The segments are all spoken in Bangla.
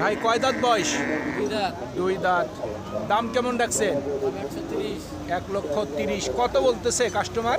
ভাই কয় দাঁত বয়স? দুই দাঁত। দাম কেমন রাখছেন এক লক্ষ তিরিশ। কত বলতেছে কাস্টমার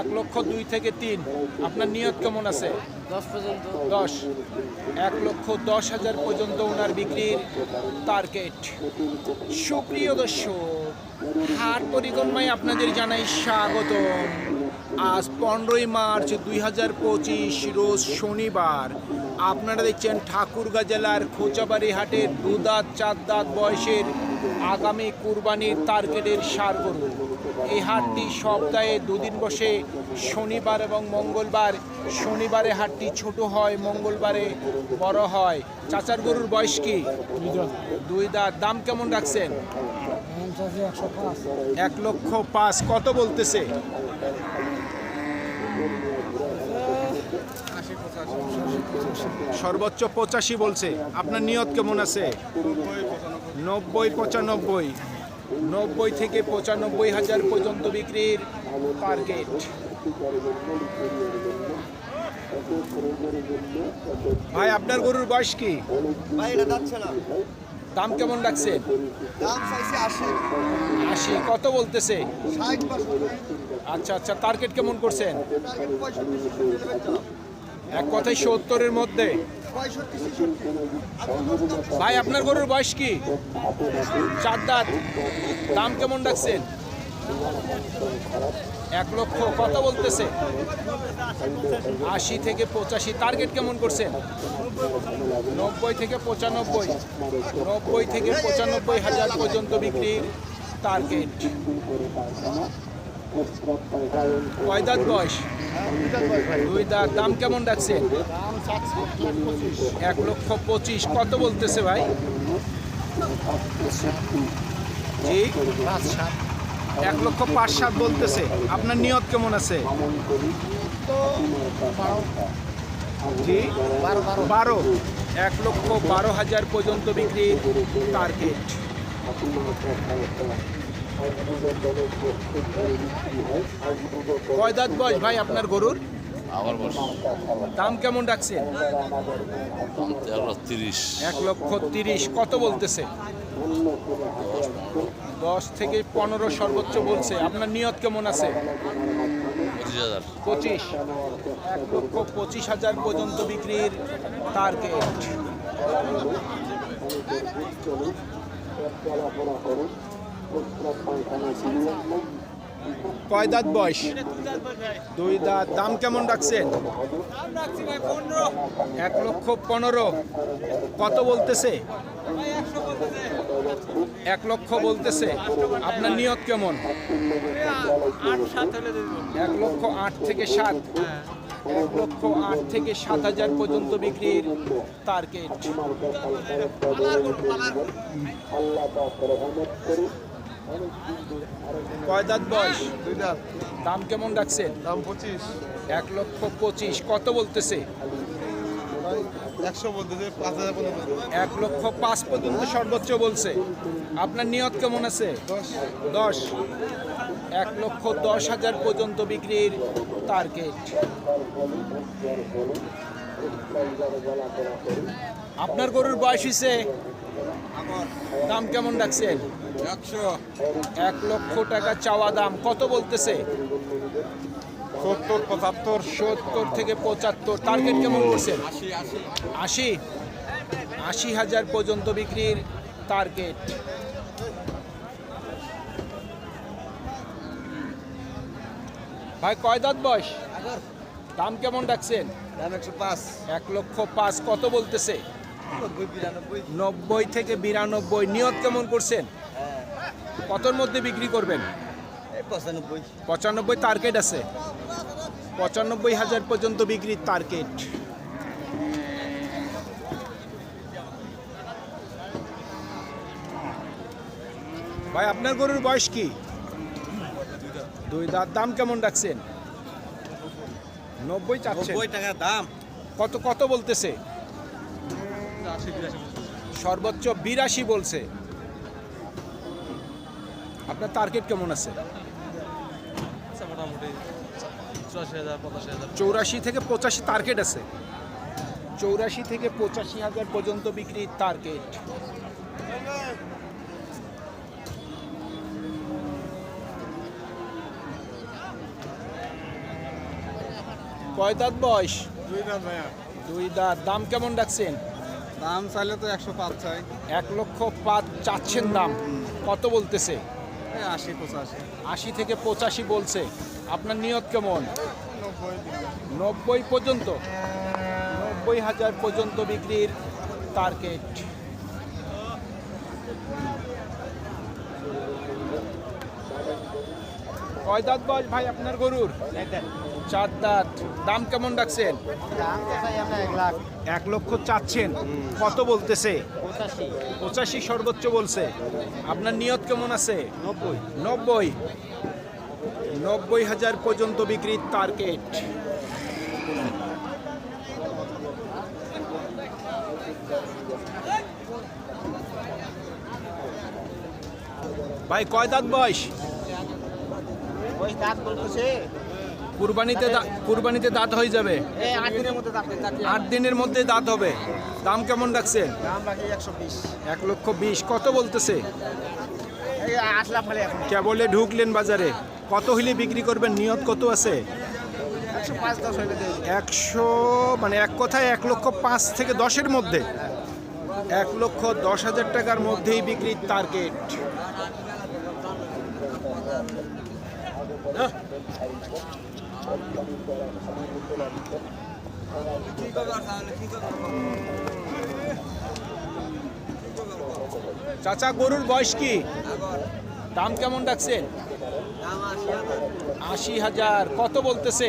এক লক্ষ দুই থেকে তিন। আপনার নিয়ত কেমন আছে? দশ দশ। এক লক্ষ দশ হাজার পর্যন্ত ওনার বিক্রির টার্গেট সুপ্রিয় দর্শক হাট পরিক্রমায় আপনাদের জানাই স্বাগতম। আজ পনেরোই মার্চ দুই হাজার পঁচিশ রোজ শনিবার। আপনারা দেখছেন ঠাকুরগাঁ জেলার খোঁচাবাড়ি হাটের দু দাঁত চার দাঁত বয়সের আগামী কুরবানির টার্গেটের সার গরু এই হাটটি সপ্তাহে দুদিন বসে শনিবার এবং মঙ্গলবার। শনিবারে হাটটি ছোট হয় মঙ্গলবারে বড় হয়। চাচার গরুর বয়স কি? দুই দাঁত। দাম কেমন রাখছেন? এক লক্ষ পাঁচ। কত বলতেছে? সর্বোচ্চ পঁচাশি বলছে। আপনার নিয়ত কেমন আছে? নব্বই পঁচানব্বই। নব্বই থেকে পঁচানব্বই হাজার পর্যন্ত বিক্রির টার্গেট ভাই আপনার গরুর বয়স কি? দাম কেমন লাগছে? আশি। কত বলতেছে? আচ্ছা আচ্ছা টার্গেট কেমন করছেন? এক কথায় সত্তরের মধ্যে। ভাই, আপনার গরুর বয়স কি? চার দাঁত। দাম কেমন রাখছেন? এক লক্ষ। কত বলতেছে? আশি থেকে পঁচাশি। টার্গেট কেমন করছেন? নব্বই থেকে পঁচানব্বই। নব্বই থেকে পঁচানব্বই হাজার পর্যন্ত বিক্রি টার্গেট। কয় বয়স? দুই দাঁত। দাম কেমন রাখছেন? এক লক্ষ পঁচিশ। কত বলতেছে ভাই? জি। এক লক্ষ পাঁচ সাত বলতেছে। আপনার নিয়ত কেমন আছে? জি। বারো। এক লক্ষ বারো হাজার পর্যন্ত বিক্রির টার্গেট কয় দাঁত বয়স ভাই আপনার গরুর? আমার বয়স। দাম কেমন তিরিশ। এক লক্ষ তিরিশ কত বলতেছে? দশ থেকে পনেরো সর্বোচ্চ বলছে। আপনার নিয়ত কেমন আছে? পঁচিশ পঁচিশ। এক লক্ষ পঁচিশ হাজার পর্যন্ত বিক্রির টার্গেট কয় দাঁত বয়স? দুই দাঁত। দাম কেমন রাখছেন? এক লক্ষ পনেরো। কত বলতেছে? এক লক্ষ বলতেছে। আপনার নিয়ত কেমন? এক লক্ষ আট থেকে সাত। এক লক্ষ আট থেকে সাত হাজার পর্যন্ত বিক্রির টার্গেট কয় দাঁত বয়স? দুই দাঁত। দাম কেমন রাখছেন? দাম পঁচিশ। এক লক্ষ পঁচিশ। কত বলতেছে? এক লক্ষ পাঁচ পর্যন্ত সর্বোচ্চ বলছে। আপনার নিয়ত কেমন আছে? দশ। এক লক্ষ দশ হাজার পর্যন্ত বিক্রির টার্গেট আপনার গরুর বয়স হয়েছে দাম কেমন ডাকছেন একশো। এক লক্ষ টাকা চাওয়া দাম। কত বলতেছে? সত্তর পঁচাত্তর। সত্তর থেকে পঁচাত্তর। টার্গেট কেমন করছেন? আশি আশি। হাজার পর্যন্ত বিক্রির টার্গেট ভাই কয় দাঁত বয়স? দাম কেমন ডাকছেন পাঁচ। এক লক্ষ পাঁচ। কত বলতেছে? নব্বই থেকে বিরানব্বই। নিয়ত কেমন করছেন? কতর মধ্যে বিক্রি করবেন? পঁচানব্বই। পঁচানব্বই টার্গেট আছে। পঁচানব্বই হাজার পর্যন্ত বিক্রির টার্গেট ভাই আপনার গরুর বয়স কি? দুই দাঁত। দাম কেমন রাখছেন? নব্বই চাচ্ছেন। নব্বই টাকা দাম। কত কত বলতেছে? সর্বোচ্চ বিরাশি বলছে। আপনার টার্গেট কেমন আছে? মোটামুটি চুরাশি থেকে পঁচাশি টার্গেট আছে। চৌরাশি থেকে পঁচাশি হাজার পর্যন্ত বিক্রির টার্গেট কয় দাঁত বয়স? দুই ভাইয়া। দুই দাঁত। দাম কেমন রাখছেন? দাম চাইলে তো একশো পাঁচ চাই। এক লক্ষ পাঁচ চাচ্ছেন দাম। কত বলতেছে? আশি পঁচাশি। আশি থেকে পঁচাশি বলছে। আপনার নিয়ত কেমন? নব্বই। পর্যন্ত? নব্বই হাজার পর্যন্ত বিক্রির টার্গেট কয় দাঁত বয়স ভাই আপনার গরুর? চার দাঁত। দাম কেমন রাখছেন? এক লক্ষ চাচ্ছেন। কত বলতেছে? পঁচাশি সর্বোচ্চ বলছে। আপনার নিয়ত কেমন আছে? নব্বই। নব্বই। নব্বই হাজার পর্যন্ত বিক্রির টার্গেট ভাই কয় দাঁত বয়স? কুরবানিতে কুরবানিতে দাঁত হয়ে যাবে। আট দিনের মধ্যে দাঁত হবে। দাম কেমন রাখছেন? এক লক্ষ বিশ। কত বলতেছে? কেবলে ঢুকলেন বাজারে। কত হইলে বিক্রি করবেন? নিয়ত কত আছে? একশো মানে এক কথায় এক লক্ষ পাঁচ থেকে দশের মধ্যে। এক লক্ষ দশ হাজার টাকার মধ্যেই বিক্রির টার্গেট। চাচা গরুর বয়স কি? দাম কেমন রাখছেন আশি হাজার। কত বলতেছে?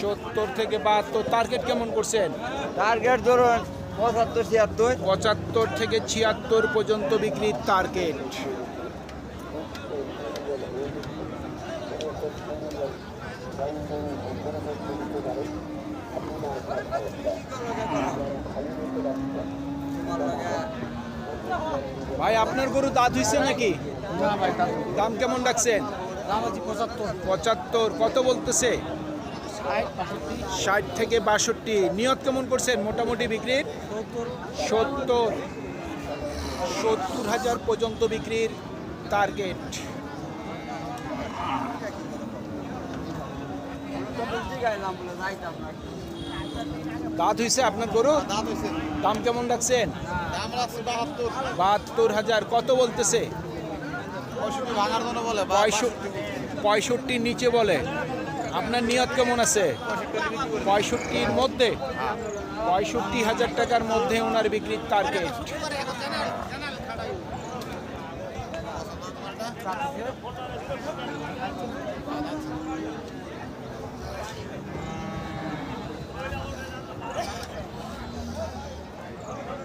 সত্তর থেকে বাহাত্তর। টার্গেট কেমন করছেন? টার্গেট ধরুন পঁচাত্তর ছিয়াত্তর। পঁচাত্তর থেকে ছিয়াত্তর পর্যন্ত বিক্রির টার্গেট। ভাই আপনার গরু দাঁত হইছে নাকি? দাম কেমন রাখছেন? পঁচাত্তর। কত বলতেছে? ষাট ষাট থেকে বাষট্টি। নিয়ত কেমন করছেন? মোটামুটি বিক্রির? সত্তর। সত্তর হাজার পর্যন্ত বিক্রির টার্গেট। দাঁত হইছে আপনার গরু? দাম কেমন রাখছেন? বাহাত্তর। হাজার কত বলতেছে? পঁয়ষট্টির নিচে বলে। আপনার নিয়ত কেমন আছে? পঁয়ষট্টির মধ্যে? পঁয়ষট্টি হাজার টাকার মধ্যে ওনার বিক্রির টার্গেট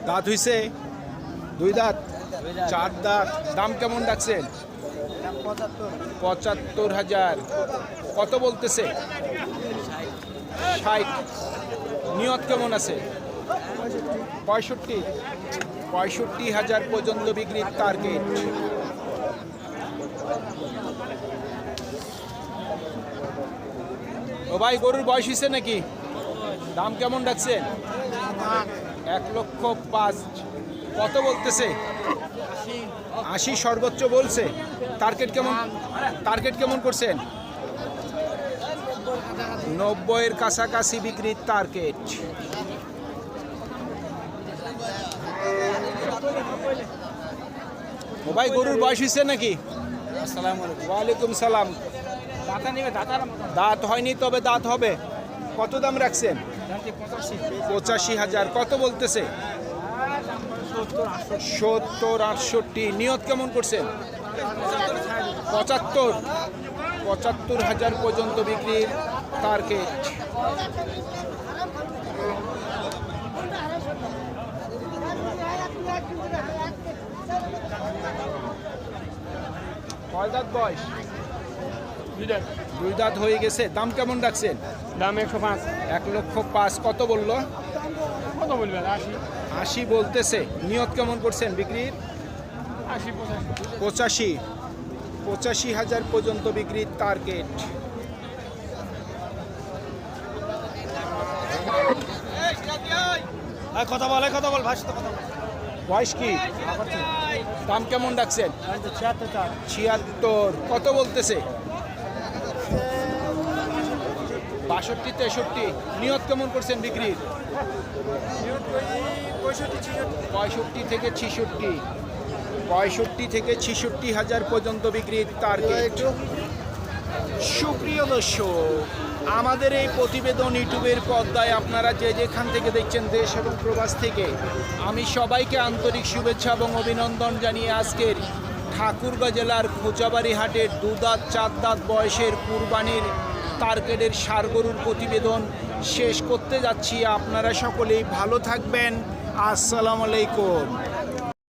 দাঁত হইছে? দুই দাঁত? চার দাঁত। দাম কেমন পঁচাত্তর। পঁচাত্তর হাজার। কত বলতেছে? ষাট। নিয়ত কেমন আছে? পঁয়ষট্টি। পঁয়ষট্টি হাজার পর্যন্ত বিক্রির টার্গেট ও ভাই গরুর বয়স হয়েছে নাকি? দাম কেমন রাখছেন এক লক্ষ পাঁচ কত বলতেছে? আশি সর্বোচ্চ বলছে। টার্গেট কেমন? টার্গেট কেমন করছেন? নব্বইয়ের কাছাকাছি বিক্রির টার্গেট ও ভাই গরুর বয়স হয়েছে নাকি? আসসালামু আলাইকুম। ওয়ালাইকুম সালাম। দাঁতা হয়নি তবে দাঁত হবে। কত দাম রাখছেন? পঁচাশি। হাজার। কত বলতেছে? সত্তর সত্তর আটষট্টি। নিয়ত কেমন করছেন? পঁচাত্তর। পঁচাত্তর হাজার পর্যন্ত বিক্রির টার্গেট কয় দাঁত বয়স? দুই দাঁত হয়ে গেছে। দাম কেমন রাখছেন? দাম একশো পাঁচ। এক লক্ষ পাঁচ। কত বলল? কত বলবেন? আশি। আশি বলতেছে। নিয়ত কেমন করছেন বিক্রির? আশি পঁচাশি। পঁচাশি। হাজার পর্যন্ত বিক্রির টার্গেট কথা বল এই কথা বল ভাই সাথে কথা বল। বয়স কি? দাম কেমন ডাকছেন ছিয়াত্তর। কত বলতেছে? বাষট্টি, তেষট্টি। নিয়ত কেমন করছেন বিক্রির? পঁয়ষট্টি থেকে ছিষট্টি। পঁয়ষট্টি থেকে ছিষট্টি হাজার পর্যন্ত বিক্রির টার্গেট সুপ্রিয় দর্শক, আমাদের এই প্রতিবেদন ইউটিউবের পর্দায় আপনারা যে যেখান থেকে দেখছেন দেশ এবং প্রবাস থেকে, আমি সবাইকে আন্তরিক শুভেচ্ছা এবং অভিনন্দন জানিয়ে আজকের ঠাকুরগাঁ জেলার খোঁচাবাড়ি হাটের দুদাঁত চার দাঁত বয়সের কুরবানির টার্গেটের সারগরুর প্রতিবেদন শেষ করতে যাচ্ছি। আপনারা সকলেই ভালো থাকবেন। আসসালামু আলাইকুম।